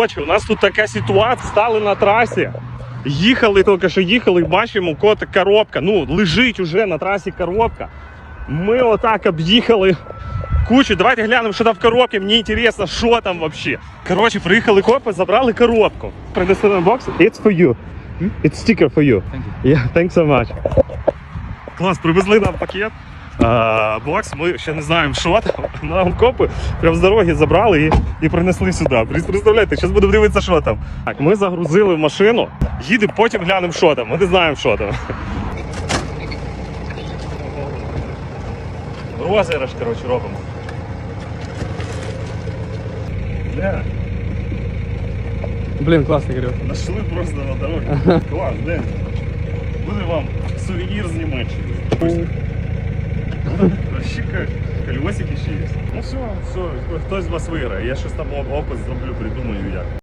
Короче, у нас тут така ситуація. Стали на трасі. Їхали, тільки що їхали, бачимо, кота коробка. Ну, лежить уже на трасі коробка. Ми отак об'їхали кучу. Давайте глянемо, що там в коробці. Мені цікаво, що там взагалі. Коротше, приїхали копи, забрали коробку. Принесли на бокс. It's for you. It's sticker for you. Thank you. Yeah, thanks so much. Клас, привезли нам пакет. Бокс, ми ще не знаємо, що там. Нам копи прямо з дороги забрали і, і принесли сюди. Представляєте, зараз будемо дивитися, що там. Так, ми загрузили в машину, їдемо, потім глянемо, що там. Ми не знаємо, що там. Розіграш, коротше, робимо. Бля, Блін, класно, Кирил. Нашли просто на дороге. Клас, де? Буде вам сувенір з Німеччини. Вообще как колесики ще є. Ну все, все, хтось з вас виграє. Я щось там опис зроблю, придумаю як.